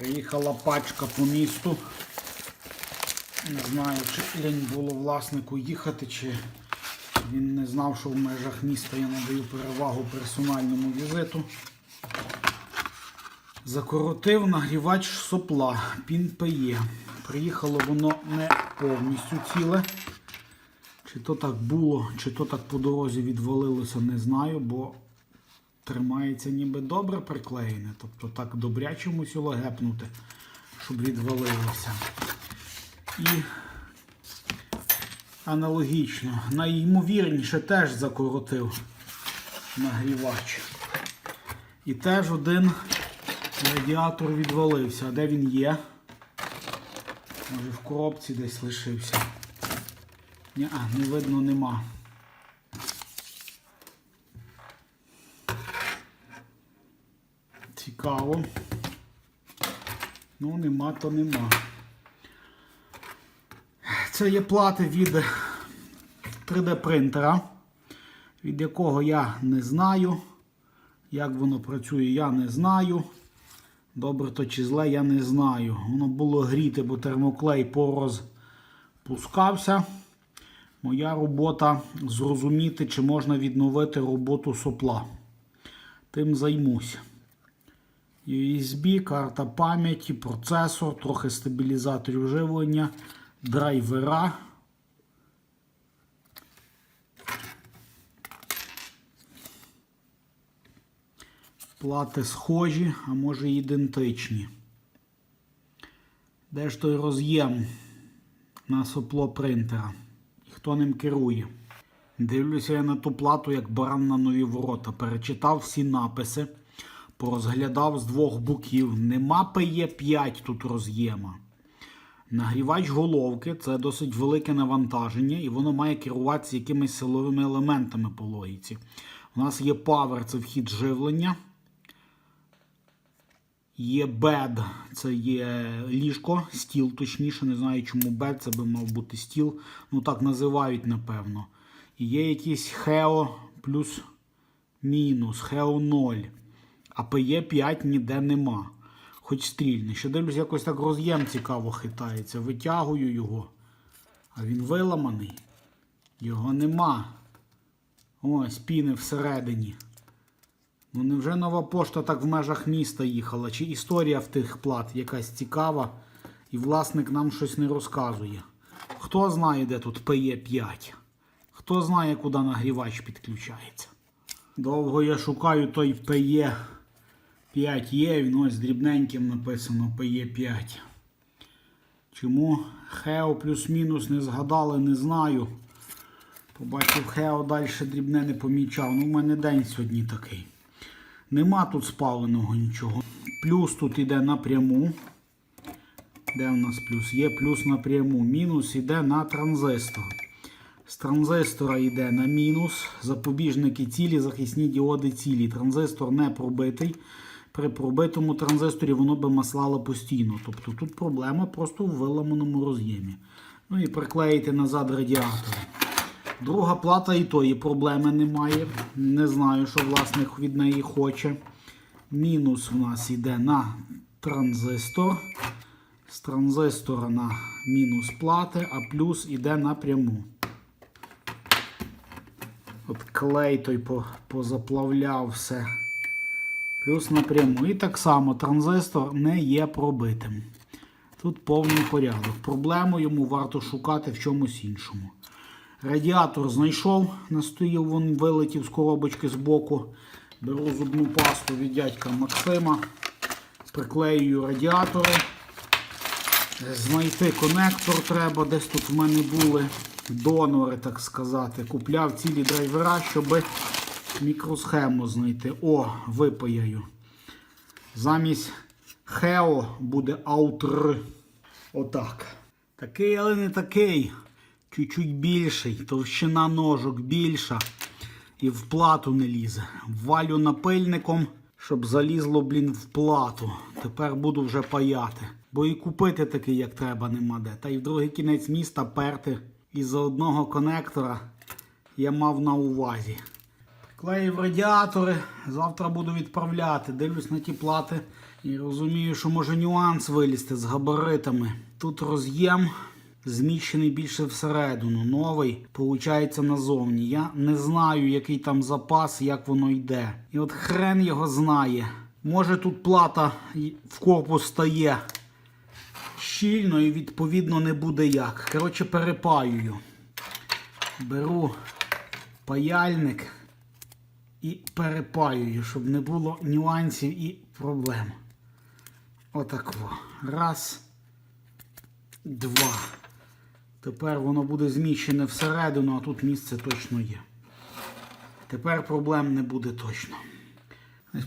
Приїхала пачка по місту. Не знаю, чи лінь було власнику їхати, чи він не знав, що в межах міста я надаю перевагу персональному візиту. Закоротив нагрівач сопла, пін ПЕ. Приїхало воно не повністю ціле. Чи то так було, чи то так по дорозі відвалилося, не знаю, бо тримається ніби добре приклеєне. Тобто так добряче мусило гепнути, щоб відвалилося. І аналогічно, найімовірніше теж закоротив нагрівач. І теж один радіатор відвалився. А де він є? Може в коробці десь лишився. Ні, а, не видно нема. Цікаво. Ну, нема, то нема. Це є плати від 3D принтера, від якого я не знаю. Як воно працює, я не знаю. Добре то чи зле, я не знаю. Воно було гріти, бо термоклей порозпускався. Моя робота зрозуміти, чи можна відновити роботу сопла. Тим займусь. USB, карта пам'яті, процесор, трохи стабілізаторів живлення, драйвера. Плати схожі, а може ідентичні. Де ж той роз'єм на сопло принтера? І хто ним керує? Дивлюся я на ту плату, як баран на нові ворота. Перечитав всі написи, порозглядав з двох боків. Нема PE5 тут роз'єма. Нагрівач головки це досить велике навантаження, і воно має керуватися якимись силовими елементами по логіці. У нас є Power, це вхід живлення. Є бед, це є ліжко, стіл, точніше, не знаю, чому бед, це би мав бути стіл. Ну так називають, напевно. І є якийсь хео плюс мінус, хео 0. А PE 5 ніде нема. Хоч стрільне. Що дивлюсь, якось так роз'єм цікаво хитається. Витягую його. А він виламаний. Його нема. Ось піни всередині. Ну невже нова пошта так в межах міста їхала? Чи історія в тих плат якась цікава, і власник нам щось не розказує? Хто знає, де тут PE5? Хто знає, куди нагрівач підключається? Довго я шукаю той PE5 є, він ось дрібненьким написано PE5. Чому Хео плюс-мінус не згадали, не знаю. Побачив Хео далі дрібне не помічав. Ну, в мене день сьогодні такий. Нема тут спаленого нічого. Плюс тут йде напряму. Де в нас плюс? Є плюс напряму. Мінус йде на транзистор. З транзистора йде на мінус. Запобіжники цілі, захисні діоди цілі. Транзистор не пробитий. При пробитому транзисторі воно би маслало постійно. Тобто тут проблема просто в виламаному роз'ємі. Ну і приклеїти назад радіатор. Друга плата і тої проблеми немає. Не знаю, що власник від неї хоче. Мінус у нас йде на транзистор. З транзистора на мінус плати, а плюс йде напряму. От клей той позаплавляв все. Плюс напряму. І так само транзистор не є пробитим. Тут повний порядок. Проблему йому варто шукати в чомусь іншому. Радіатор знайшов на столі, він вилетів з коробочки з боку. Беру зубну пасту від дядька Максима, приклеюю радіатори. Знайти конектор треба, десь тут в мене були донори, так сказати. Купляв цілі драйвера, щоб мікросхему знайти. О, випаяю. Замість Хео буде Аутр. Отак. Такий, але не такий. Чуть-чуть більший. Товщина ножок більша. І в плату не лізе. Валю напильником, щоб залізло, блін, в плату. Тепер буду вже паяти. Бо і купити такий, як треба, нема де. Та й в другий кінець міста перти із-за одного конектора я мав на увазі. Клеїв радіатори. Завтра буду відправляти. Дивлюсь на ті плати. І розумію, що може нюанс вилізти з габаритами. Тут роз'єм зміщений більше всередину. Новий, виходить, назовні. Я не знаю, який там запас, як воно йде. І от хрен його знає. Може тут плата в корпус стає щільно і відповідно не буде як. Коротше, перепаюю. Беру паяльник і перепаюю, щоб не було нюансів і проблем. Отакво. Раз, два. Тепер воно буде зміщене всередину, а тут місце точно є. Тепер проблем не буде точно.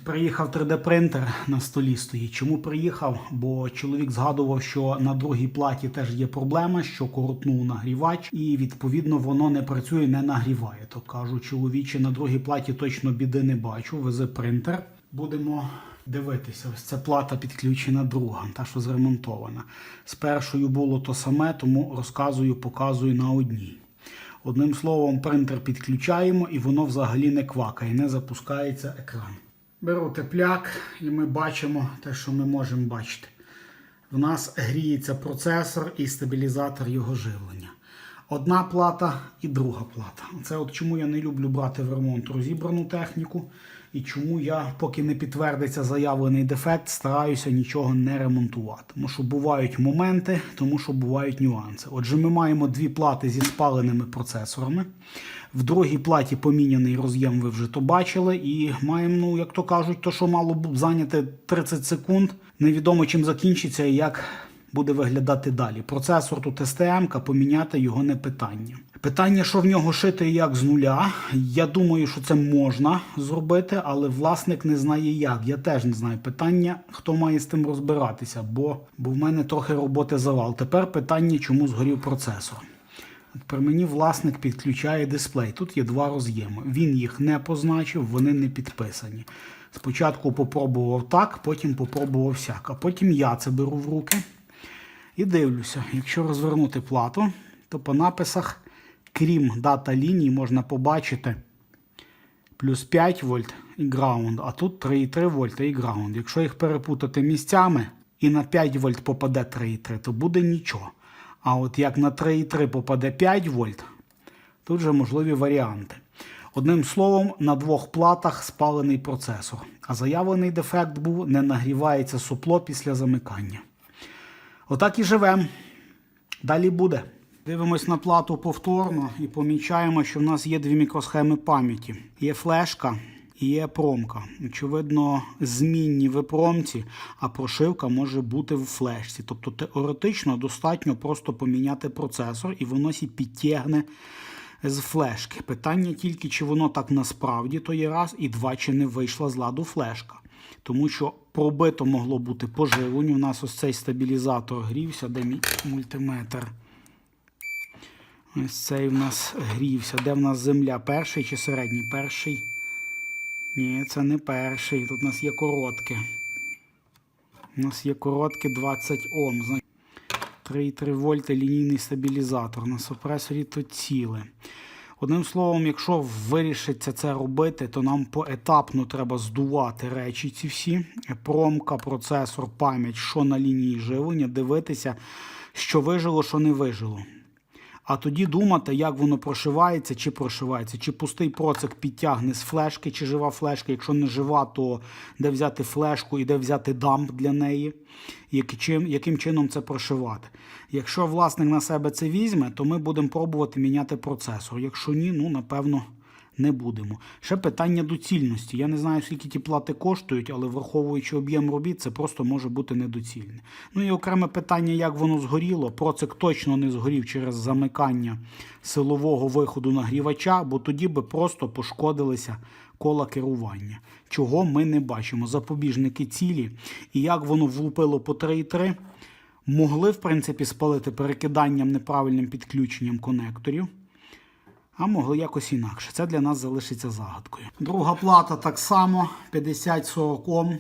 Приїхав 3D-принтер на столі стоїть. Чому приїхав? Бо чоловік згадував, що на другій платі теж є проблема, що коротнув нагрівач, і відповідно воно не працює, не нагріває. То кажу, чоловіче, на другій платі точно біди не бачу. Везе принтер. Будемо дивитися. Ось ця плата підключена друга, та що зремонтована. З першою було то саме, тому розказую, показую на одній. Одним словом, принтер підключаємо і воно взагалі не квакає, не запускається екран. Беру тепляк і ми бачимо те, що ми можемо бачити. В нас гріється процесор і стабілізатор його живлення. Одна плата і друга плата. Це от чому я не люблю брати в ремонт розібрану техніку, і чому я, поки не підтвердиться заявлений дефект, стараюся нічого не ремонтувати. Тому що бувають моменти, тому що бувають нюанси. Отже, ми маємо дві плати зі спаленими процесорами. В другій платі поміняний роз'єм, ви вже то бачили, і маємо, ну як то кажуть, то що мало б зайняти 30 секунд. Невідомо чим закінчиться і як буде виглядати далі. Процесор тут STM, поміняти його не питання. Питання, що в нього шити як з нуля. Я думаю, що це можна зробити, але власник не знає як. Я теж не знаю. Питання, хто має з тим розбиратися, бо, бо в мене трохи роботи завал. Тепер питання, чому згорів процесор. При мені власник підключає дисплей. Тут є два роз'єми. Він їх не позначив, вони не підписані. Спочатку попробував так, потім попробував сяк. А потім я це беру в руки і дивлюся. Якщо розвернути плату, то по написах, крім дата ліній, можна побачити плюс 5 вольт і граунд, а тут 3,3 вольта і граунд. Якщо їх перепутати місцями і на 5 вольт попаде 3,3, то буде нічого. А от як на 3,3 попаде 5 вольт, тут же можливі варіанти. Одним словом, на двох платах спалений процесор. А заявлений дефект був не нагрівається супло після замикання. Отак і живемо. Далі буде. Дивимось на плату повторно і помічаємо, що в нас є дві мікросхеми пам'яті. Є флешка і є промка. Очевидно, змінні в промці, а прошивка може бути в флешці. Тобто теоретично достатньо просто поміняти процесор і воно сі підтягне з флешки. Питання тільки, чи воно так насправді то є раз, і два, чи не вийшла з ладу флешка. Тому що пробито могло бути поживлення. У нас ось цей стабілізатор грівся, де мій мультиметр. Ось цей в нас грівся. Де в нас земля? Перший чи середній? Перший. Ні, це не перший. Тут у нас є коротке. У нас є коротке 20 Ом. Значить, 3,3 вольти лінійний стабілізатор. На супресорі то ціле. Одним словом, якщо вирішиться це робити, то нам поетапно треба здувати речі ці всі. Промка, процесор, пам'ять, що на лінії живлення, дивитися, що вижило, що не вижило. А тоді думати, як воно прошивається, чи прошивається, чи пустий процик підтягне з флешки, чи жива флешка. Якщо не жива, то де взяти флешку і де взяти дамп для неї, яким, яким чином це прошивати. Якщо власник на себе це візьме, то ми будемо пробувати міняти процесор. Якщо ні, ну напевно не будемо. Ще питання доцільності. Я не знаю, скільки ті плати коштують, але враховуючи об'єм робіт, це просто може бути недоцільне. Ну і окреме питання, як воно згоріло. Процик точно не згорів через замикання силового виходу нагрівача, бо тоді би просто пошкодилися кола керування. Чого ми не бачимо. Запобіжники цілі. І як воно влупило по 3,3, могли, в принципі, спалити перекиданням неправильним підключенням конекторів а могли якось інакше. Це для нас залишиться загадкою. Друга плата так само 50-40 Ом.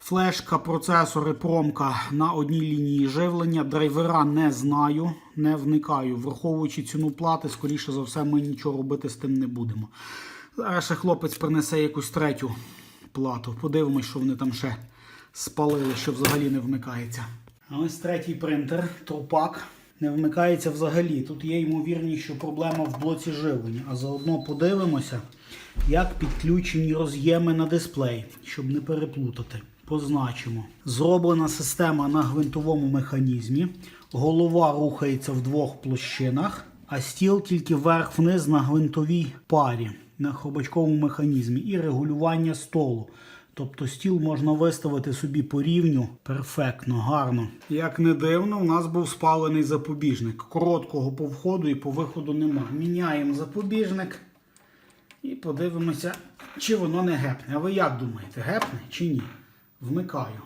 Флешка, процесори, промка на одній лінії живлення. Драйвера не знаю, не вникаю. Враховуючи ціну плати, скоріше за все, ми нічого робити з тим не будемо. Зараз ще хлопець принесе якусь третю плату. Подивимось, що вони там ще спалили, що взагалі не вмикається. А ось третій принтер, трупак, не вмикається взагалі. Тут є ймовірність, що проблема в блоці живлення. А заодно подивимося, як підключені роз'єми на дисплей, щоб не переплутати. Позначимо. Зроблена система на гвинтовому механізмі. Голова рухається в двох площинах, а стіл тільки вверх-вниз на гвинтовій парі на хробачковому механізмі і регулювання столу. Тобто стіл можна виставити собі по рівню перфектно, гарно. Як не дивно, у нас був спалений запобіжник. Короткого по входу і по виходу нема. Міняємо запобіжник і подивимося, чи воно не гепне. А ви як думаєте, гепне чи ні? Вмикаю.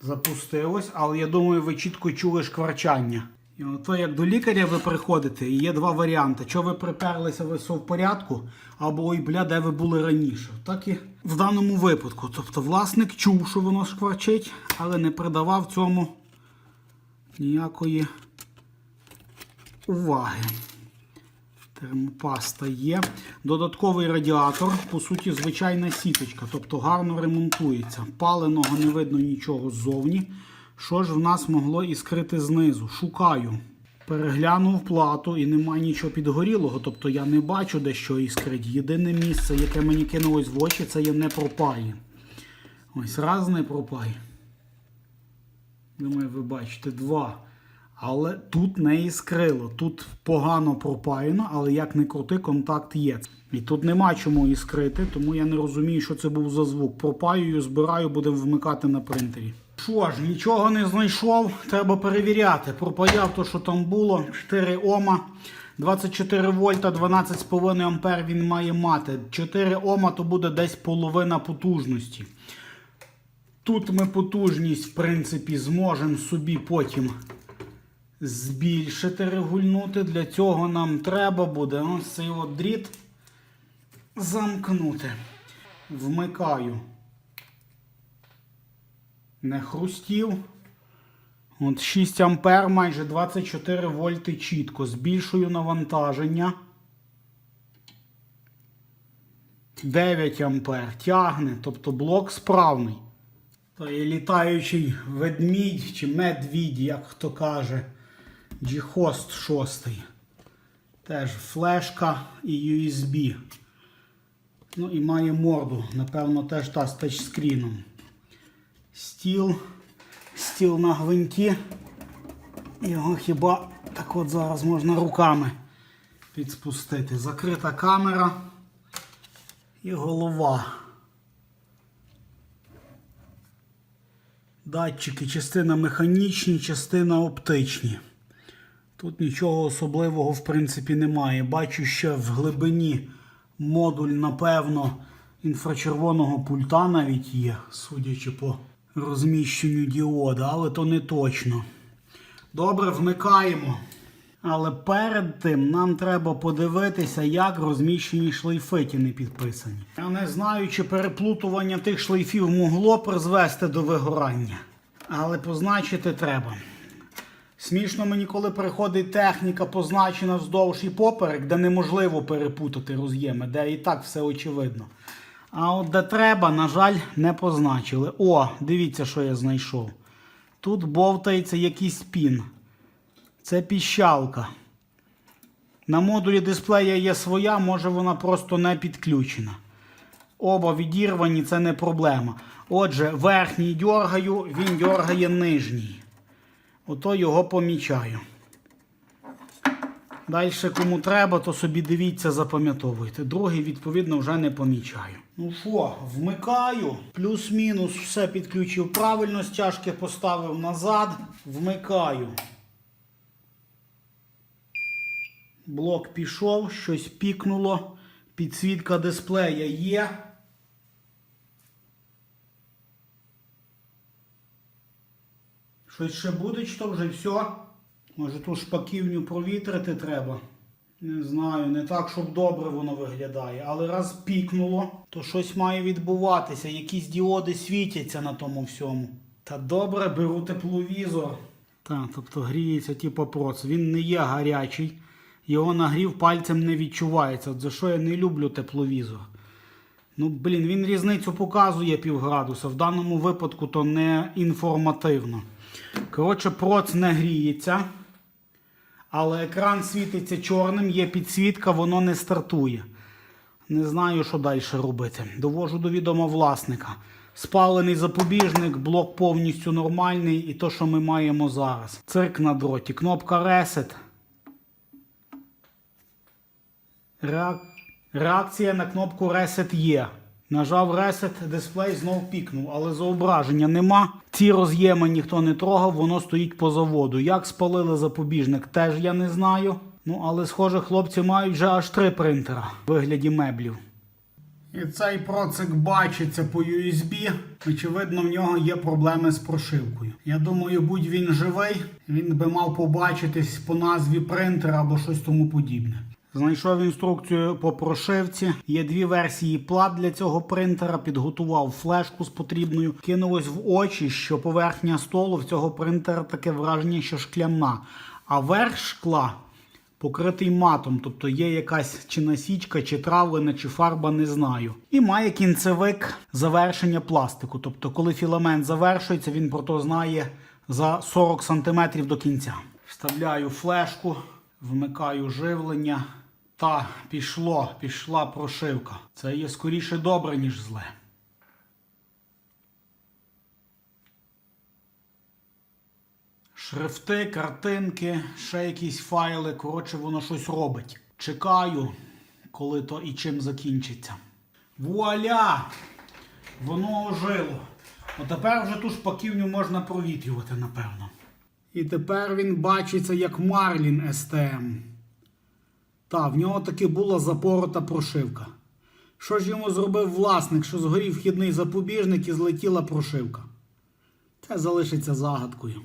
Запустилось, але я думаю, ви чітко чули шкварчання. І ото як до лікаря ви приходите, і є два варіанти. Що ви приперлися, ви все в порядку, або ой, бля, де ви були раніше. Так і в даному випадку. Тобто власник чув, що воно шкварчить, але не придавав цьому ніякої уваги. Термопаста є. Додатковий радіатор, по суті, звичайна сіточка, тобто гарно ремонтується. Паленого не видно нічого ззовні. Що ж в нас могло іскрити знизу? Шукаю. Переглянув плату і немає нічого підгорілого, тобто я не бачу, де що іскрить. Єдине місце, яке мені кинулось в очі, це є не пропаї. Ось раз не пропай. Думаю, ви бачите, два. Але тут не іскрило. Тут погано пропаяно, але як не крути, контакт є. І тут нема чому іскрити, тому я не розумію, що це був за звук. Пропаюю, збираю, будемо вмикати на принтері. Що ж, нічого не знайшов, треба перевіряти. Пропаяв то, що там було. 4 Ома. 24 вольта, 12,5 ампер він має мати. 4 Ома то буде десь половина потужності. Тут ми потужність, в принципі, зможемо собі потім збільшити, регульнути. Для цього нам треба буде ось цей от дріт замкнути. Вмикаю. Не хрустів. От 6 ампер, майже 24 вольти чітко. Збільшую навантаження. 9 ампер тягне, тобто блок справний. То є літаючий ведмідь чи медвідь, як хто каже. G-Host 6. Теж флешка і USB. Ну і має морду. Напевно, теж та з тачскріном. Стіл. Стіл на гвинті. Його хіба так от зараз можна руками підспустити. Закрита камера і голова. Датчики, частина механічні, частина оптичні. Тут нічого особливого в принципі немає. Бачу ще в глибині модуль, напевно, інфрачервоного пульта навіть є, судячи по розміщенню діода, але то не точно. Добре, вмикаємо. Але перед тим нам треба подивитися, як розміщені шлейфи ті не підписані. Я не знаю, чи переплутування тих шлейфів могло призвести до вигорання. Але позначити треба. Смішно мені, коли приходить техніка, позначена вздовж і поперек, де неможливо перепутати роз'єми, де і так все очевидно. А от де треба, на жаль, не позначили. О, дивіться, що я знайшов. Тут бовтається якийсь пін. Це піщалка. На модулі дисплея є своя, може вона просто не підключена. Оба відірвані, це не проблема. Отже, верхній дьоргаю, він дьоргає нижній. Ото його помічаю. Далі, кому треба, то собі дивіться, запам'ятовуйте. Другий, відповідно, вже не помічаю. Ну що, вмикаю. Плюс-мінус все підключив правильно, стяжки поставив назад. Вмикаю. Блок пішов, щось пікнуло. Підсвітка дисплея є. Щось ще буде, чи то вже все? Може ту шпаківню провітрити треба? Не знаю, не так, щоб добре воно виглядає. Але раз пікнуло, то щось має відбуватися. Якісь діоди світяться на тому всьому. Та добре, беру тепловізор. Так, тобто гріється типу проц. Він не є гарячий. Його нагрів пальцем не відчувається. От за що я не люблю тепловізор. Ну, блін, він різницю показує півградуса. В даному випадку то не інформативно. Коротше, проц не гріється. Але екран світиться чорним, є підсвітка, воно не стартує. Не знаю, що далі робити. Довожу до відома власника. Спалений запобіжник, блок повністю нормальний і то, що ми маємо зараз. Цирк на дроті. Кнопка Reset. Реак... Реакція на кнопку Reset є. Нажав Reset, дисплей знов пікнув, але зображення нема. Ці роз'єми ніхто не трогав, воно стоїть по заводу. Як спалили запобіжник, теж я не знаю. Ну, але, схоже, хлопці мають вже аж три принтера в вигляді меблів. І цей процик бачиться по USB. Очевидно, в нього є проблеми з прошивкою. Я думаю, будь він живий, він би мав побачитись по назві принтера або щось тому подібне. Знайшов інструкцію по прошивці. Є дві версії плат для цього принтера. Підготував флешку з потрібною. Кинулось в очі, що поверхня столу в цього принтера таке враження, що шкляна. А верх шкла покритий матом, тобто є якась чи насічка, чи травлена, чи фарба, не знаю. І має кінцевик завершення пластику. Тобто, коли філамент завершується, він про то знає за 40 см до кінця. Вставляю флешку, вмикаю живлення. Та пішло, пішла прошивка. Це є скоріше добре, ніж зле. Шрифти, картинки, ще якісь файли. Коротше, воно щось робить. Чекаю, коли то і чим закінчиться. Вуаля! Воно ожило. А тепер вже ту шпаківню можна провітрювати, напевно. І тепер він бачиться як Марлін СТМ. Та, в нього таки була запорота прошивка. Що ж йому зробив власник, що згорів вхідний запобіжник і злетіла прошивка? Це залишиться загадкою.